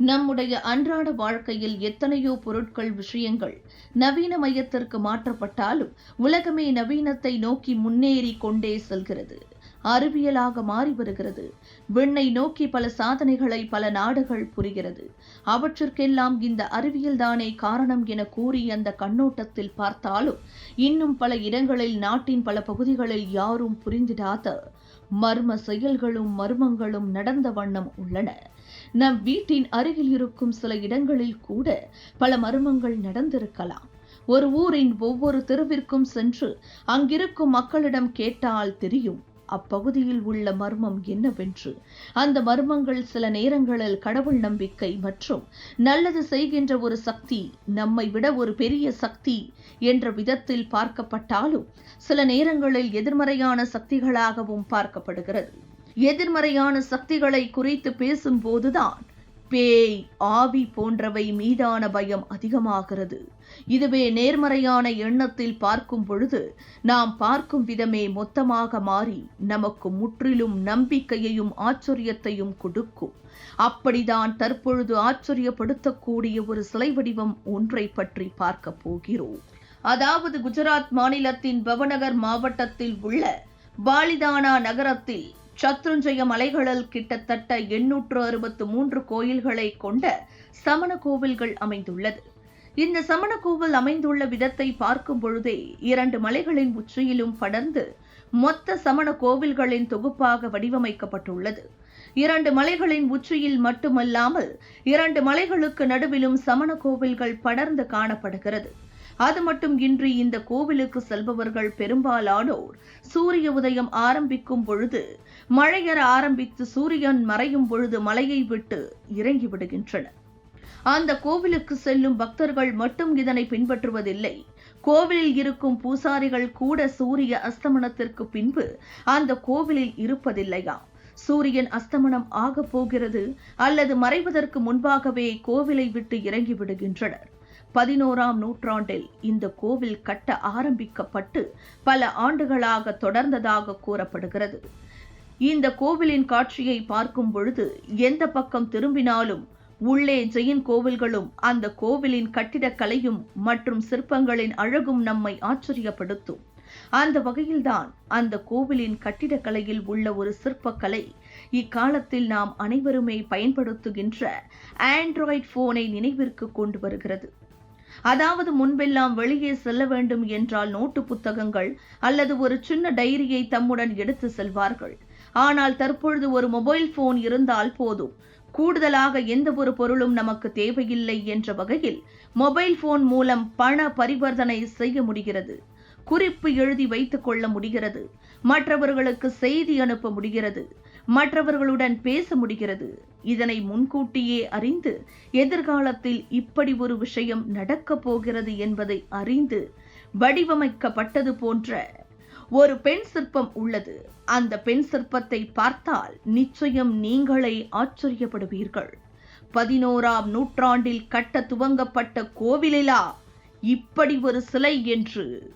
நம்முடைய அன்றாட வாழ்க்கையில் எத்தனையோ பொருட்கள் விஷயங்கள் நவீன மையத்திற்கு மாற்றப்பட்டாலும் உலகமே நவீனத்தை நோக்கி முன்னேறி கொண்டே செல்கிறது. அறிவியலாக மாறி வருகிறது. விண்ணை நோக்கி பல சாதனைகளை பல நாடுகள் புரிகிறது. அவற்றிற்கெல்லாம் இந்த அறிவியல்தானே காரணம் என கூறி அந்த கண்ணோட்டத்தில் பார்த்தாலும் இன்னும் பல இடங்களில் நாட்டின் பல பகுதிகளில் யாரும் புரிந்திடாத மர்ம செயல்களும் மர்மங்களும் நடந்த வண்ணம் உள்ளன. நம் வீட்டின் அருகில் இருக்கும் சில இடங்களில் கூட பல மர்மங்கள் நடந்திருக்கலாம். ஒரு ஊரின் ஒவ்வொரு தெருவிற்கும் சென்று அங்கிருக்கும் மக்களிடம் கேட்டால் தெரியும். அப்பகுதியில் உள்ள மர்மம் என்னவென்று. அந்த மர்மங்கள் சில நேரங்களில் கடவுள் நம்பிக்கை மற்றும் நல்லது செய்கின்ற ஒரு சக்தி நம்மை விட ஒரு பெரிய சக்தி என்ற விதத்தில் பார்க்கப்பட்டாலும் சில நேரங்களில் எதிர்மறையான சக்திகளாகவும் பார்க்கப்படுகிறது. எதிர்மறையான சக்திகளை குறித்து பேசும்போதுதான் பேய் ஆவி போன்றவை மீதான பயம் அதிகமாகிறது. இதுவே நேர்மறையான எண்ணத்தில் பார்க்கும் பொழுது நாம் பார்க்கும் விதமே மொத்தமாக மாறி நமக்கு முற்றிலும் நம்பிக்கையையும் ஆச்சரியத்தையும் கொடுக்கும். அப்படிதான் தற்பொழுது ஆச்சரியப்படுத்தக்கூடிய ஒரு சிலை வடிவம் ஒன்றை பற்றி பார்க்க போகிறோம். அதாவது குஜராத் மாநிலத்தின் பவநகர் மாவட்டத்தில் உள்ள பாலிதானா நகரத்தில் சத்ருஞ்சய மலைகளில் கிட்டத்தட்ட எண்ணூற்று அறுபத்து மூன்று கோயில்களை கொண்ட சமண கோவில்கள் அமைந்துள்ளது. இந்த சமண கோவில் அமைந்துள்ள விதத்தை பார்க்கும் பொழுதே இரண்டு மலைகளின் உச்சியிலும் படர்ந்து மொத்த சமண கோவில்களின் தொகுப்பாக வடிவமைக்கப்பட்டுள்ளது. இரண்டு மலைகளின் உச்சியில் மட்டுமல்லாமல் இரண்டு மலைகளுக்கு நடுவிலும் சமண கோவில்கள் படர்ந்து காணப்படுகிறது. அது மட்டும் இன்றி இந்த கோவிலுக்கு செல்பவர்கள் பெரும்பாலானோர் சூரிய உதயம் ஆரம்பிக்கும் பொழுது மழையர ஆரம்பித்து சூரியன் மறையும் பொழுது மலையை விட்டு இறங்கி விடுகின்றனர். அந்த கோவிலுக்கு செல்லும் பக்தர்கள் மட்டும் இதனை பின்பற்றுவதில்லை. கோவிலில் இருக்கும் பூசாரிகள் கூட சூரிய அஸ்தமனத்திற்கு பின்பு அந்த கோவிலில் இருப்பதில்லையாம் சூரியன் அஸ்தமனம் ஆகப் போகிறது அல்லது மறைவதற்கு முன்பாகவே கோவிலை விட்டு இறங்கி விடுகின்றனர். பதினோராம் நூற்றாண்டில் இந்த கோவில் கட்ட ஆரம்பிக்கப்பட்டு பல ஆண்டுகளாக தொடர்ந்ததாக கூறப்படுகிறது. இந்த கோவிலின் காட்சியை பார்க்கும் பொழுது எந்த பக்கம் திரும்பினாலும் உள்ளே ஜெயின் கோவில்களும் அந்த கோவிலின் கட்டிடக்கலையும் மற்றும் சிற்பங்களின் அழகும் நம்மை ஆச்சரியப்படுத்தும். அந்த வகையில்தான் அந்த கோவிலின் கட்டிடக்கலையில் உள்ள ஒரு சிற்பக்கலை இக்காலத்தில் நாம் அனைவருமே பயன்படுத்துகின்ற ஆண்ட்ராய்ட் போனை நினைவிற்கு கொண்டு வருகிறது. அதாவது முன்பெல்லாம் வெளியே செல்ல வேண்டும் என்றால் நோட்டு புத்தகங்கள் அல்லது ஒரு சின்ன டைரியை தம்முடன் எடுத்து செல்வார்கள். ஆனால் தற்பொழுது ஒரு மொபைல் போன் இருந்தால் போதும். கூடுதலாக எந்த ஒரு பொருளும் நமக்கு தேவையில்லை என்ற வகையில் மொபைல் போன் மூலம் பண பரிவர்த்தனை செய்ய முடிகிறது. குறிப்பு எழுதி வைத்துக் கொள்ள முடிகிறது. மற்றவர்களுக்கு செய்தி அனுப்ப முடிகிறது. மற்றவர்களுடன் பேச முடிகிறது. இதனை முன்கூட்டியே அறிந்து எதிர்காலத்தில் இப்படி ஒரு விஷயம் நடக்கப் போகிறது என்பதை அறிந்து வடிவமைக்கப்பட்டது போன்ற ஒரு பெண் சிற்பம் உள்ளது. அந்த பெண் சிற்பத்தை பார்த்தால் நிச்சயம் நீங்களே ஆச்சரியப்படுவீர்கள். பதினோராம் நூற்றாண்டில் கட்ட துவங்கப்பட்ட கோவிலிலா? இப்படி ஒரு சிலை என்று